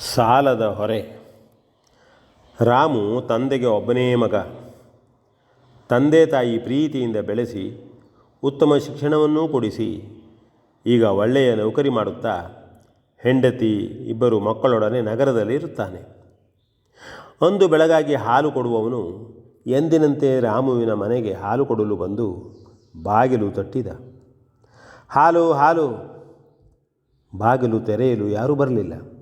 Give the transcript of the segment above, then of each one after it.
ಸಾಲದ ಹೊರೆ. ರಾಮು ತಂದೆಗೆ ಒಬ್ಬನೇ ಮಗ. ತಂದೆ ತಾಯಿ ಪ್ರೀತಿಯಿಂದ ಬೆಳೆಸಿ ಉತ್ತಮ ಶಿಕ್ಷಣವನ್ನೂ ಕೊಡಿಸಿ. ಈಗ ಒಳ್ಳೆಯ ನೌಕರಿ ಮಾಡುತ್ತಾ ಹೆಂಡತಿ ಇಬ್ಬರು ಮಕ್ಕಳೊಡನೆ ನಗರದಲ್ಲಿ ಇರುತ್ತಾನೆ ಅಂದು ಬೆಳಗಾಗಿ ಹಾಲು ಕೊಡುವವನು ಎಂದಿನಂತೆ ರಾಮುವಿನ ಮನೆಗೆ ಹಾಲು ಕೊಡಲು ಬಂದು ಬಾಗಿಲು ತಟ್ಟಿದ. ಹಾಲು ಹಾಲು. ಬಾಗಿಲು ತೆರೆಯಲು ಯಾರೂ ಬರಲಿಲ್ಲ.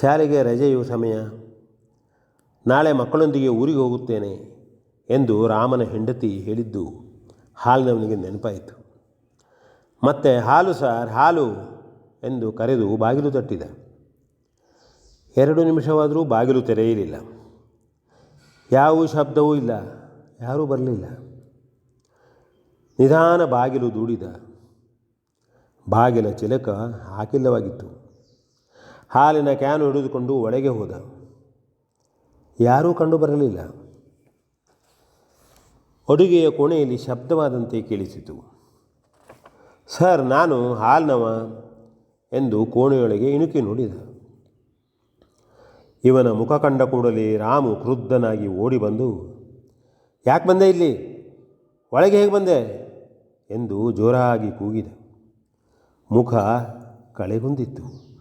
ಶಾಲೆಗೆ ರಜೆಯು ಸಮಯ. ನಾಳೆ ಮಕ್ಕಳೊಂದಿಗೆ ಊರಿಗೆ ಹೋಗುತ್ತೇನೆ ಎಂದು ರಾಮನ ಹೆಂಡತಿ ಹೇಳಿದ್ದು ಹಾಲಿನವನಿಗೆ ನೆನಪಾಯಿತು. ಮತ್ತೆ ಹಾಲು ಸರ್, ಹಾಲು ಎಂದು ಕರೆದು ಬಾಗಿಲು ತಟ್ಟಿದ. ಎರಡು ನಿಮಿಷವಾದರೂ ಬಾಗಿಲು ತೆರೆಯಲಿಲ್ಲ. ಯಾವ ಶಬ್ದವೂ ಇಲ್ಲ, ಯಾರೂ ಬರಲಿಲ್ಲ. ನಿಧಾನ ಬಾಗಿಲು ದೂಡಿದ. ಬಾಗಿಲ ಚಿಲಕ ಹಾಕಿಲ್ಲವಾಗಿತ್ತು. ಹಾಲಿನ ಕ್ಯಾನು ಹಿಡಿದುಕೊಂಡು ಒಳಗೆ ಹೋದ. ಯಾರೂ ಕಂಡು ಬರಲಿಲ್ಲ. ಅಡುಗೆಯ ಕೋಣೆಯಲ್ಲಿ ಶಬ್ದವಾದಂತೆ ಕೇಳಿಸಿತು. ಸರ್, ನಾನು ಹಾಲ್ನವ ಎಂದು ಕೋಣೆಯೊಳಗೆ ಇಣುಕಿ ನೋಡಿದ. ಇವನ ಮುಖ ಕಂಡ ಕೂಡಲೇ ರಾಮು ಕ್ರುದ್ಧನಾಗಿ ಓಡಿ ಬಂದು, ಯಾಕೆ ಬಂದೆ ಇಲ್ಲಿ? ಒಳಗೆ ಹೇಗೆ ಬಂದೆ? ಎಂದು ಜೋರಾಗಿ ಕೂಗಿದ. ಮುಖ ಕಳೆಗುಂದಿತ್ತು.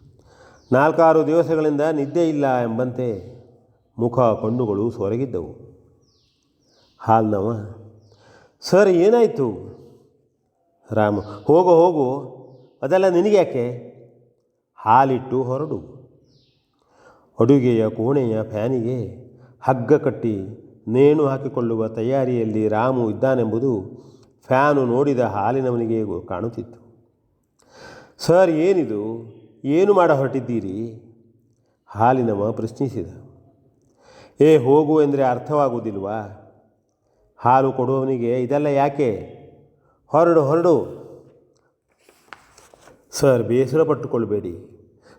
ನಾಲ್ಕಾರು ದಿವಸಗಳಿಂದ ನಿದ್ದೆ ಇಲ್ಲ ಎಂಬಂತೆ ಮುಖ ಕಣ್ಣುಗಳು ಸೊರಗಿದ್ದವು. ಹಾಲ್ನವ, ಸರ್, ಏನಾಯಿತು? ರಾಮ, ಹೋಗು ಹೋಗು, ಅದೆಲ್ಲ ನಿನಗೆ ಯಾಕೆ ಹಾಲಿಟ್ಟು ಹೊರಡು. ಅಡುಗೆಯ ಕೋಣೆಯ ಫ್ಯಾನಿಗೆ ಹಗ್ಗ ಕಟ್ಟಿ ನೇಣು ಹಾಕಿಕೊಳ್ಳುವ ತಯಾರಿಯಲ್ಲಿ ರಾಮು ಇದ್ದಾನೆಂಬುದು ಫ್ಯಾನು ನೋಡಿದ ಹಾಲಿನವನಿಗೆ ಕಾಣುತ್ತಿತ್ತು. ಸರ್, ಏನಿದು? ಏನು ಮಾಡ ಹೊರಟಿದ್ದೀರಿ? ಹಾಲಿನವ ಪ್ರಶ್ನಿಸಿದ. ಏ, ಹೋಗು ಎಂದರೆ ಅರ್ಥವಾಗುವುದಿಲ್ವಾ? ಹಾಲು ಕೊಡುವವನಿಗೆ ಇದೆಲ್ಲ ಯಾಕೆ? ಹೊರಡು ಹೊರಡು. ಸರ್, ಬೇಸರ ಪಟ್ಟುಕೊಳ್ಬೇಡಿ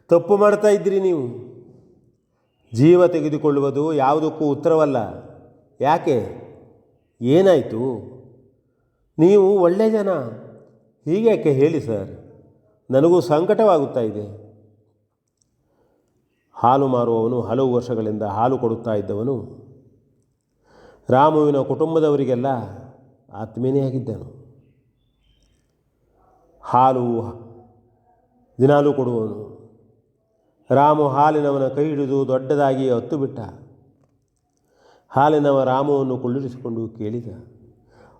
ತಪ್ಪು ಮಾಡ್ತಾ ಇದ್ದೀರಿ ನೀವು. ಜೀವ ತೆಗೆದುಕೊಳ್ಳುವುದು ಯಾವುದಕ್ಕೂ ಉತ್ತರವಲ್ಲ. ಯಾಕೆ? ಏನಾಯಿತು? ನೀವು ಒಳ್ಳೆಯ ಜನ ಹೀಗ್ಯಾಕೆ ಹೇಳಿ ಸರ್? ನನಗೂ ಸಂಕಟವಾಗುತ್ತಾ ಇದೆ. ಹಾಲು ಮಾರುವವನು ಹಲವು ವರ್ಷಗಳಿಂದ ಹಾಲು ಕೊಡುತ್ತಾ ಇದ್ದವನು. ರಾಮುವಿನ ಕುಟುಂಬದವರಿಗೆಲ್ಲ ಆತ್ಮೀಯನೇ ಆಗಿದ್ದನು. ಹಾಲು ದಿನಾಲೂ ಕೊಡುವವನು. ರಾಮು ಹಾಲಿನವನ ಕೈ ಹಿಡಿದು ದೊಡ್ಡದಾಗಿ ಹತ್ತು ಬಿಟ್ಟ ಹಾಲಿನವ ರಾಮವನ್ನು ಕುಳ್ಳಿರಿಸಿಕೊಂಡು ಕೇಳಿದ,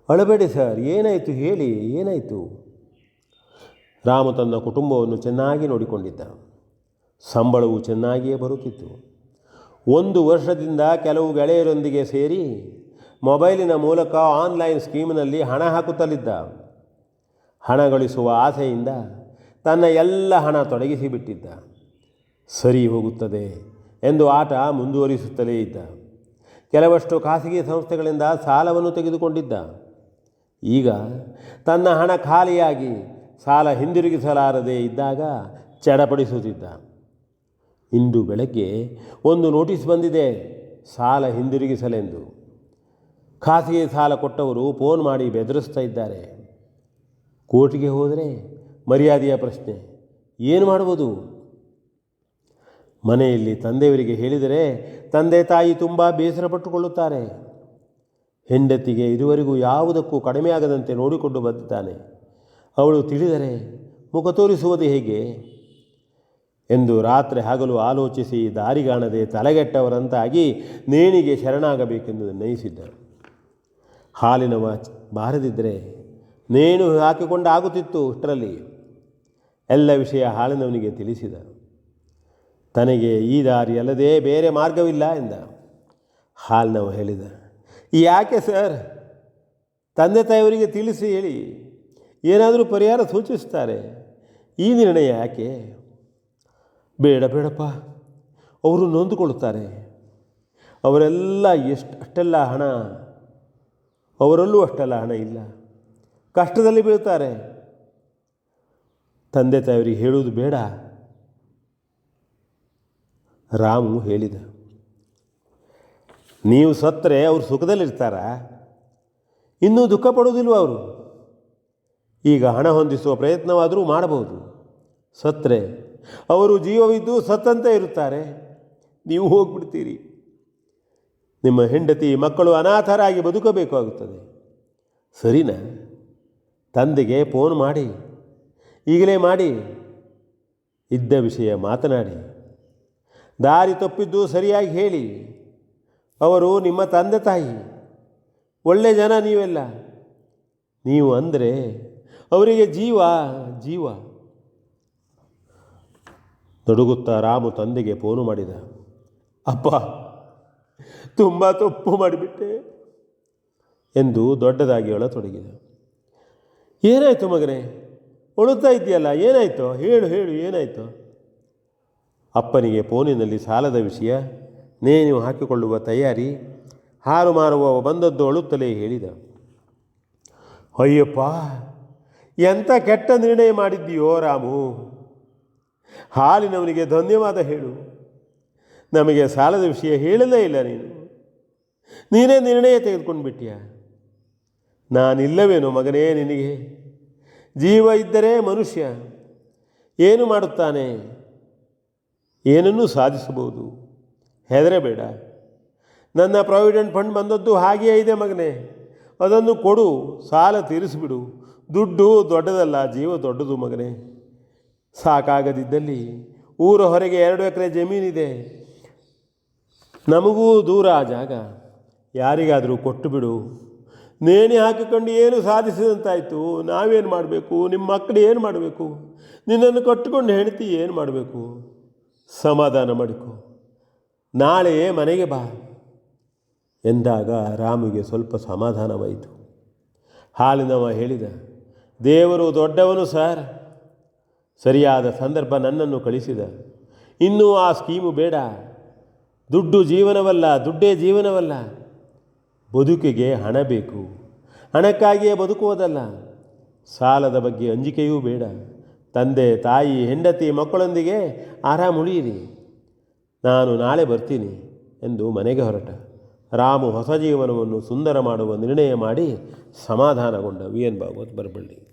ಅಳಬೇಡಿ ಸರ್, ಏನಾಯಿತು ಹೇಳಿ, ಏನಾಯಿತು? ರಾಮು ತನ್ನ ಕುಟುಂಬವನ್ನು ಚೆನ್ನಾಗಿ ನೋಡಿಕೊಂಡಿದ್ದ ಸಂಬಳವು ಚೆನ್ನಾಗಿಯೇ ಬರುತ್ತಿತ್ತು. ಒಂದು ವರ್ಷದಿಂದ ಕೆಲವು ಗೆಳೆಯರೊಂದಿಗೆ ಸೇರಿ ಮೊಬೈಲಿನ ಮೂಲಕ ಆನ್ಲೈನ್ ಸ್ಕೀಮ್ನಲ್ಲಿ ಹಣ ಹಾಕುತ್ತಲಿದ್ದ. ಹಣ ಗಳಿಸುವ ಆಸೆಯಿಂದ ತನ್ನ ಎಲ್ಲ ಹಣ ತೊಡಗಿಸಿಬಿಟ್ಟಿದ್ದ. ಸರಿ ಹೋಗುತ್ತದೆ ಎಂದು ಆಟ ಮುಂದುವರಿಸುತ್ತಲೇ ಇದ್ದ. ಕೆಲವಷ್ಟು ಖಾಸಗಿ ಸಂಸ್ಥೆಗಳಿಂದ ಸಾಲವನ್ನು ತೆಗೆದುಕೊಂಡಿದ್ದ. ಈಗ ತನ್ನ ಹಣ ಖಾಲಿಯಾಗಿ ಸಾಲ ಹಿಂದಿರುಗಿಸಲಾರದೆ ಇದ್ದಾಗ ಚಡಪಡಿಸುತ್ತಿದ್ದ. ಇಂದು ಬೆಳಗ್ಗೆ ಒಂದು ನೋಟಿಸ್ ಬಂದಿದೆ, ಸಾಲ ಹಿಂದಿರುಗಿಸಲೆಂದು. ಖಾಸಗಿ ಸಾಲ ಕೊಟ್ಟವರು ಫೋನ್ ಮಾಡಿ ಬೆದರಿಸ್ತಾ ಇದ್ದಾರೆ. ಕೋರ್ಟ್ಗೆ ಹೋದರೆ ಮರ್ಯಾದೆಯ ಪ್ರಶ್ನೆ, ಏನು ಮಾಡ್ಬೋದು? ಮನೆಯಲ್ಲಿ ತಂದೆಯವರಿಗೆ ಹೇಳಿದರೆ ತಂದೆ ತಾಯಿ ತುಂಬ ಬೇಸರ ಪಟ್ಟುಕೊಳ್ಳುತ್ತಾರೆ. ಹೆಂಡತಿಗೆ ಇದುವರೆಗೂ ಯಾವುದಕ್ಕೂ ಕಡಿಮೆಯಾಗದಂತೆ ನೋಡಿಕೊಂಡು ಬಂದಿದ್ದಾನೆ. ಅವಳು ತಿಳಿದರೆ ಮುಖ ತೋರಿಸುವುದು ಹೇಗೆ? ಎಂದು ರಾತ್ರಿ ಹಗಲು ಆಲೋಚಿಸಿ ದಾರಿಗಾಣದೆ ತಲೆಗೆಟ್ಟವರಂತಾಗಿ ನೇಣಿಗೆ ಶರಣಾಗಬೇಕೆಂದು ನಿರ್ಣಯಿಸಿದ್ದರು. ಹಾಲಿನವ ಬಾರದಿದ್ದರೆ ನೇಣು ಹಾಕಿಕೊಂಡು ಆಗುತ್ತಿತ್ತು ಅಷ್ಟರಲ್ಲಿ. ಎಲ್ಲ ವಿಷಯ ಹಾಲಿನವನಿಗೆ ತಿಳಿಸಿದ ತನಗೆ ಈ ದಾರಿ ಅಲ್ಲದೆ ಬೇರೆ ಮಾರ್ಗವಿಲ್ಲ ಎಂದ. ಹಾಲಿನವ ಹೇಳಿದ, ಯಾಕೆ ಸರ್? ತಂದೆ ತಾಯಿಯವರಿಗೆ ತಿಳಿಸಿ ಹೇಳಿ. ಏನಾದರೂ ಪರಿಹಾರ ಸೂಚಿಸ್ತಾರೆ. ಈ ನಿರ್ಣಯ ಯಾಕೆ? ಬೇಡ, ಬೇಡಪ್ಪ. ಅವರು ನೊಂದುಕೊಳ್ಳುತ್ತಾರೆ. ಅವರೆಲ್ಲ ಎಷ್ಟು, ಅಷ್ಟೆಲ್ಲ ಹಣ. ಅವರಲ್ಲೂ ಅಷ್ಟೆಲ್ಲ ಹಣ ಇಲ್ಲ. ಕಷ್ಟದಲ್ಲಿ ಬೀಳ್ತಾರೆ. ತಂದೆ ತಾಯಿಯವರಿಗೆ ಹೇಳುವುದು ಬೇಡ. ರಾಮು ಹೇಳಿದ. ನೀವು ಸತ್ತರೆ ಅವರು ಸುಖದಲ್ಲಿರ್ತಾರಾ? ಇನ್ನೂ ದುಃಖ ಪಡೋದಿಲ್ವ ಅವರು? ಈಗ ಹಣ ಹೊಂದಿಸುವ ಪ್ರಯತ್ನವಾದರೂ ಮಾಡಬಹುದು. ಸತ್ತರೆ ಅವರು ಜೀವವಿದ್ದು ಸತ್ತಂತೆ ಇರುತ್ತಾರೆ. ನೀವು ಹೋಗ್ಬಿಡ್ತೀರಿ. ನಿಮ್ಮ ಹೆಂಡತಿ, ಮಕ್ಕಳು ಅನಾಥರಾಗಿ ಬದುಕಬೇಕಾಗುತ್ತದೆ ಸರಿನಾ? ತಂದೆಗೆ ಫೋನ್ ಮಾಡಿ. ಈಗಲೇ ಮಾಡಿ. ಇದ್ದ ವಿಷಯ ಮಾತನಾಡಿ. ದಾರಿ ತಪ್ಪಿದ್ದು ಸರಿಯಾಗಿ ಹೇಳಿ. ಅವರು ನಿಮ್ಮ ತಂದೆ ತಾಯಿ. ಒಳ್ಳೆ ಜನ ನೀವೆಲ್ಲ. ನೀವು ಅಂದರೆ ಅವರಿಗೆ ಜೀವ ಜೀವ. ನಡುಗುತ್ತಾ ರಾಮು ತಂದೆಗೆ ಫೋನು ಮಾಡಿದ. ಅಪ್ಪ, ತುಂಬ ತಪ್ಪು ಮಾಡಿಬಿಟ್ಟೆ ಎಂದು ದೊಡ್ಡದಾಗಿ ಅಳತೊಡಗಿದ. ಏನಾಯಿತು ಮಗನೇ? ಅಳುತ್ತಾ ಇದೆಯಲ್ಲ ಏನಾಯಿತು? ಹೇಳು ಹೇಳು, ಏನಾಯಿತು? ಅಪ್ಪನಿಗೆ ಫೋನಿನಲ್ಲಿ ಸಾಲದ ವಿಷಯ, ನೇನು ಹಾಕಿಕೊಳ್ಳುವ ತಯಾರಿ, ಹಾರು ಮಾರುವ ಬಂದದ್ದು ಅಳುತ್ತಲೇ ಹೇಳಿದ. ಅಯ್ಯಪ್ಪ ಎಂಥ ಕೆಟ್ಟ ನಿರ್ಣಯ ಮಾಡಿದ್ದೀಯೋ ರಾಮು? ಹಾಲಿನವನಿಗೆ ಧನ್ಯವಾದ ಹೇಳು. ನಮಗೆ ಸಾಲದ ವಿಷಯ ಹೇಳಲೇ ಇಲ್ಲ ನೀನು. ನೀನೇ ನಿರ್ಣಯ ತೆಗೆದುಕೊಂಡು ಬಿಟ್ಟಿಯ ನಾನಿಲ್ಲವೇನು ಮಗನೇ ನಿನಗೆ. ಜೀವ ಇದ್ದರೆ ಮನುಷ್ಯ. ಏನು ಮಾಡುತ್ತಾನೆ? ಏನನ್ನೂ ಸಾಧಿಸಬಹುದು. ಹೆದರಬೇಡ. ನನ್ನ ಪ್ರಾವಿಡೆಂಟ್ ಫಂಡ್ ಬಂದದ್ದು ಹಾಗೆಯೇ ಇದೆ ಮಗನೇ. ಅದನ್ನು ಕೊಡು, ಸಾಲ ತೀರಿಸಿಬಿಡು. ದುಡ್ಡು ದೊಡ್ಡದಲ್ಲ, ಜೀವ ದೊಡ್ಡದು ಮಗನೇ. ಸಾಕಾಗದಿದ್ದಲ್ಲಿ ಊರ ಹೊರಗೆ ಎರಡು ಎಕರೆ ಜಮೀನಿದೆ. ನಮಗೂ ದೂರ ಆ ಜಾಗ. ಯಾರಿಗಾದರೂ ಕೊಟ್ಟು ಬಿಡು. ನೇಣಿ ಹಾಕಿಕೊಂಡು ಏನು ಸಾಧಿಸಿದಂತಾಯಿತು? ನಾವೇನು ಮಾಡಬೇಕು? ನಿಮ್ಮ ಮಕ್ಕಳು ಏನು ಮಾಡಬೇಕು? ನಿನ್ನನ್ನು ಕಟ್ಟಿಕೊಂಡು ಹೆಂಡತಿ ಏನು ಮಾಡಬೇಕು? ಸಮಾಧಾನ ಮಾಡಿಕೊ. ನಾಳೆ ಮನೆಗೆ ಬಾ. ಎಂದಾಗ ರಾಮಿಗೆ ಸ್ವಲ್ಪ ಸಮಾಧಾನವಾಯಿತು. ಹಾಲಿನವ ಹೇಳಿದ ದೇವರು ದೊಡ್ಡವನು ಸರ್. ಸರಿಯಾದ ಸಂದರ್ಭ ನನ್ನನ್ನು ಕಳಿಸಿದ. ಇನ್ನೂ ಆ ಸ್ಕೀಮು ಬೇಡ. ದುಡ್ಡು ಜೀವನವಲ್ಲ, ದುಡ್ಡೇ ಜೀವನವಲ್ಲ. ಬದುಕಿಗೆ ಹಣ ಬೇಕು. ಹಣಕ್ಕಾಗಿಯೇ ಬದುಕುವುದಲ್ಲ. ಸಾಲದ ಬಗ್ಗೆ ಅಂಜಿಕೆಯೂ ಬೇಡ. ತಂದೆ, ತಾಯಿ, ಹೆಂಡತಿ, ಮಕ್ಕಳೊಂದಿಗೆ ಆರಾಮ ಉಳಿಯಿರಿ. ನಾನು ನಾಳೆ ಬರ್ತೀನಿ ಎಂದು ಮನೆಗೆ ಹೊರಟ. ರಾಮು ಹೊಸ ಜೀವನವನ್ನು ಸುಂದರ ಮಾಡುವ ನಿರ್ಣಯ ಮಾಡಿ ಸಮಾಧಾನಗೊಂಡ ವಿ ಎನ್ ಭಾಗವತ್ ಬರಬಳ್ಳಿ.